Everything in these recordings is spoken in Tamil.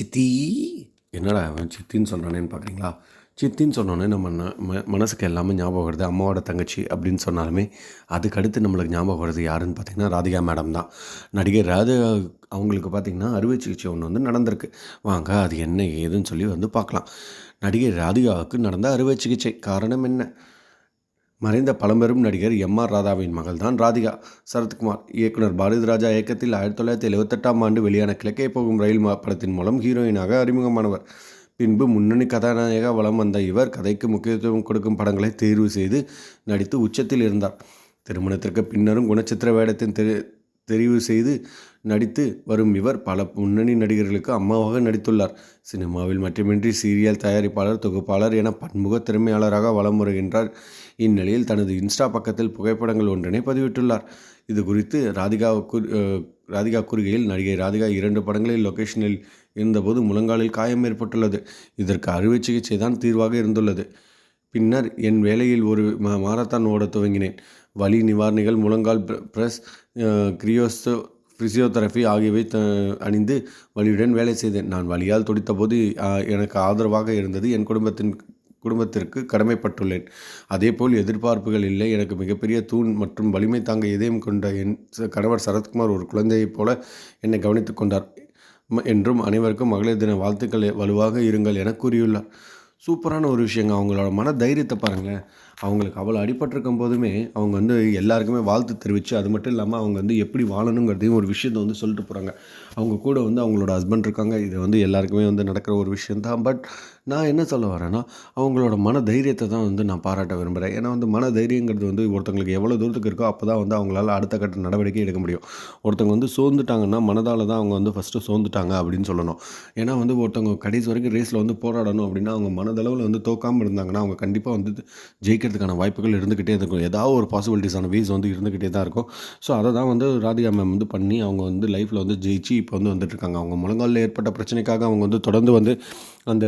சித்தி. என்னடா அவன் சித்தின்னு சொல்கிறானேன்னு பார்க்குறீங்களா சித்தின்னு சொன்னோன்னே நம்ம ம- மனசுக்கு எல்லாமே ஞாபகம் வருது. அம்மாவோட தங்கச்சி அப்படின்னு சொன்னாலுமே அதுக்கு அடுத்து நம்மளுக்கு ஞாபகம் வருது யாருன்னு பார்த்தீங்கன்னா ராதிகா மேடம் தான். நடிகை ராதிகா அவங்களுக்கு பார்த்திங்கன்னா அறுவை சிகிச்சை ஒன்று வந்து நடந்திருக்கு. வாங்க அது என்ன ஏதுன்னு சொல்லி வந்து பார்க்கலாம் நடிகை ராதிகாவுக்கு நடந்த அறுவை சிகிச்சை. காரணம் என்ன? மறைந்த பழம்பெரும் நடிகர் எம் ஆர் ராதாவின் மகள் தான் ராதிகா. சரத்குமார் இயக்குனர் பாரதி ராஜா இயக்கத்தில் ஆயிரத்தி தொள்ளாயிரத்தி எழுபத்தெட்டாம் ஆண்டு வெளியான கிழக்கே போகும் ரயில் மா- படத்தின் மூலம் ஹீரோயினாக அறிமுகமானவர். பின்பு முன்னணி கதாநாயக வலம் வந்த இவர் கதைக்கு முக்கியத்துவம் கொடுக்கும் படங்களை தேர்வு செய்து நடித்து உச்சத்தில் இருந்தார். திருமணத்திற்கு பின்னரும் குணச்சித்திர வேடத்தின் திரு தெரிவு செய்து நடித்து வரும் இவர் பல முன்னணி நடிகர்களுக்கு அம்மாவாக நடித்துள்ளார். சினிமாவில் மட்டுமின்றி சீரியல் தயாரிப்பாளர் தொகுப்பாளர் என பன்முக திறமையாளராக வலம் வருகின்றார். இந்நிலையில் தனது இன்ஸ்டா பக்கத்தில் புகைப்படங்கள் ஒன்றினை பதிவிட்டுள்ளார். இது குறித்து ராதிகா ராதிகா கூறுகையில் நடிகை ராதிகா இரண்டு படங்களில் லொக்கேஷனில் இருந்தபோது முழங்காலில் காயம் ஏற்பட்டுள்ளது. இதற்கு அறுவை சிகிச்சை தான் தீர்வாக இருந்துள்ளது. பின்னர் என் வேலையில் ஒரு மாரத்தான் ஓடத் துவங்கினேன். வலி நிவாரணிகள் முழங்கால் பிர- பிரஸ் கிரியோஸ்தோ ஃபிசியோதெரபி ஆகியவை த அணிந்து வலியுடன் வேலை செய்தேன். நான் வலியால் துடித்தபோது எனக்கு ஆதரவாக இருந்தது. என் குடும்பத்தின் குடும்பத்திற்கு கடமைப்பட்டுள்ளேன். அதேபோல் எதிர்பார்ப்புகள் இல்லை. எனக்கு மிகப்பெரிய தூண் மற்றும் வலிமை தாங்க இதயம் கொண்ட என் கணவர் சரத்குமார் ஒரு குழந்தையைப் போல என்னை கவனித்துக் கொண்டார். என்றும் அனைவருக்கும் மகளிர் தின வாழ்த்துக்கள் வலுவாக இருங்கள் என கூறியுள்ளார். சூப்பரான ஒரு விஷயங்க. அவங்களோட மன தைரியத்தை பாருங்களேன். அவங்களுக்கு அவ்வளோ அடிபட்டிருக்கும் போதுமே அவங்க வந்து எல்லாருக்குமே வாழ்த்து தெரிவித்து அது மட்டும் இல்லாமல் அவங்க வந்து எப்படி வாழணுங்கிறதையும் ஒரு விஷயத்தை வந்து சொல்லிட்டு போகிறாங்க அவங்க கூட வந்து அவங்களோட ஹஸ்பண்ட் இருக்காங்க. இது வந்து எல்லாருக்குமே வந்து நடக்கிற ஒரு விஷயந்தான் பட் நான் என்ன சொல்ல வரேன்னா அவங்களோட மன தைரியத்தை தான் வந்து நான் பாராட்ட விரும்புகிறேன் ஏன்னா வந்து மன தைரியங்கிறது வந்து ஒருத்தங்களுக்கு எவ்வளோ தூரத்துக்கு இருக்கோ அப்போ தான் வந்து அவங்களால அடுத்த கட்ட நடவடிக்கை எடுக்க முடியும். ஒருத்தவங்க வந்து சோர்ந்துட்டாங்கன்னா மனதால் தான் அவங்க வந்து ஃபஸ்ட்டு சோர்ந்துட்டாங்க அப்படின்னு சொல்லணும். ஏன்னா வந்து ஒருத்தவங்க கடைசி வரைக்கும் ரேஸில் வந்து போராடணும் அப்படின்னா அவங்க மனதளவில் வந்து தோக்காமல் இருந்தாங்கன்னா அவங்க கண்டிப்பாக வந்து ஜெயிக்கிறதுக்கான வாய்ப்புகள் இருந்துக்கிட்டே இருக்கும். ஏதாவது ஒரு பாசிபிலிட்டிஸான வேஸ் வந்து இருந்துக்கிட்டே தான் இருக்கும். ஸோ அதை தான் வந்து ராதிகா மேம் வந்து பண்ணி அவங்க வந்து லைஃப்பில் வந்து ஜெயிச்சு இப்போ வந்து வந்துட்டுருக்காங்க அவங்க முழங்காலில் ஏற்பட்ட பிரச்சனைக்காக அவங்க வந்து தொடர்ந்து வந்து அந்த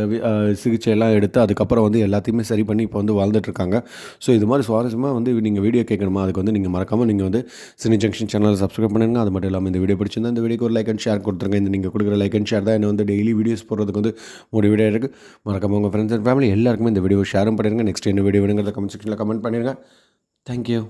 சிகிச்சையெல்லாம் எடுத்து அதுக்கப்புறம் வந்து எல்லாத்தையுமே சரி பண்ணி இப்போ வந்து வாழ்ந்துட்டுருக்காங்க. ஸோ இது மாதிரி சுவாரஸ்யமாக வந்து நீங்கள் வீடியோ கேட்கணுமா? அதுக்கு வந்து நீங்கள் மறக்காமல் நீங்கள் வந்து சினி ஜங்ஷன் சேனலை சப்ஸ்கிரைப் பண்ணுங்க. அது மட்டும் இல்லாமல் இந்த வீடியோ பிடிச்சிருந்தா இந்த வீடியோக்கு ஒரு லைக் அண்ட் ஷேர் கொடுத்துருங்க. இந்த நீங்கள் கொடுக்குற லைக் அண்ட் ஷேர் தான் என்ன வந்து டெய்லி வீடியோஸ் போடுறதுக்கு வந்து மோட்டிவேட்டாக இருக்குது மறக்காமல் உங்கள் ஃப்ரெண்ட்ஸ் அண்ட் ஃபேமிலி எல்லாருக்குமே இந்த வீடியோ ஷேரும் பண்ணிடுங்க நெக்ஸ்ட் என்ன வீடியோ வேணுங்கிறத கமெண்ட் செக்ஷனில் கமெண்ட் பண்ணிடுங்க தேங்க்யூ